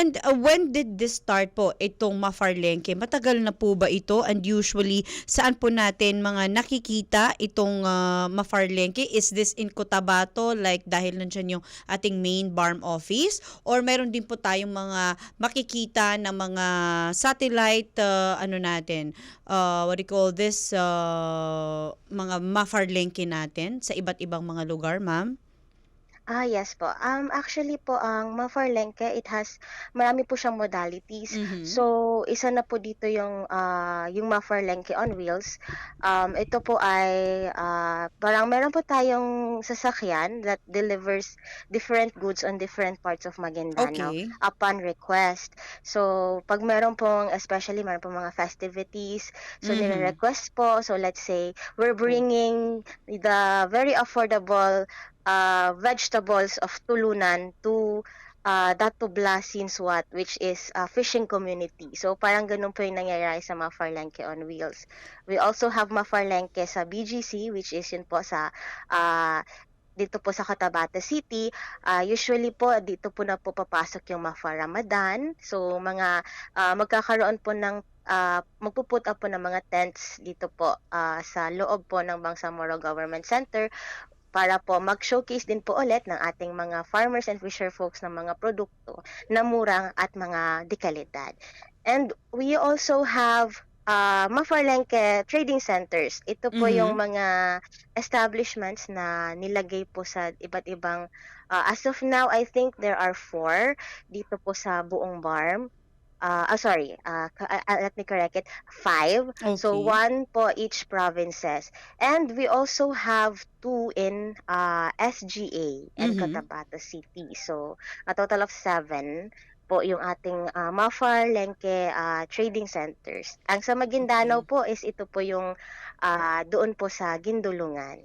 And uh, when did this start po, itong Mafarlengke? Matagal na po ba ito? And usually, saan po natin mga nakikita itong uh, Mafarlengke? Is this in Cotabato, like dahil nandyan yung ating main BARM office? Or meron din po tayong mga makikita na mga satellite, uh, ano natin, uh, what do you call this, uh, mga Mafarlengke natin sa iba't ibang mga lugar, ma'am? Ah, yes po. Um, actually po, ang Mafarlengke, it has, marami po siyang modalities. Mhm. So, isa na po dito yung, ah, yung Mafarlengke on wheels. Um, ito po ay, ah, parang meron po tayong sasakyan that delivers different goods on different parts of Maguindanao Okay. upon request. So, pag meron pong, especially meron pong mga festivities, so Mhm. nire-request po. So, let's say, we're bringing the very affordable uh, vegetables of Tulunan to uh, Datubla Sinswat, which is a fishing community. So, parang ganun po yung nangyayari sa Mafarlengke on Wheels. We also have Mafarlengke sa BGC, which is yun po sa uh, dito po sa Cotabato City, ah, usually po dito po na po papasok yung Mafa Ramadan. So mga ah, magkakaroon po ng ah, magpuput up po ng mga tents dito po ah, sa loob po ng Bangsamoro Government Center para po mag-showcase din po ulit ng ating mga farmers and fisher folks ng mga produkto na murang at mga dekalidad. And we also have uh, Mafarlengke trading centers. Ito po Mhm. yung mga establishments na nilagay po sa iba't ibang uh, as of now I think there are four dito po sa buong BARM. Uh, ah, sorry, uh, uh, let me correct it. Five. So Okay. one po each provinces. And we also have two in uh, SGA and Mhm. Cotabato City. So a total of seven po yung ating uh, Mafar, Lenke uh, trading centers. Ang sa Maguindanao po is ito po yung uh, doon po sa Gindulungan.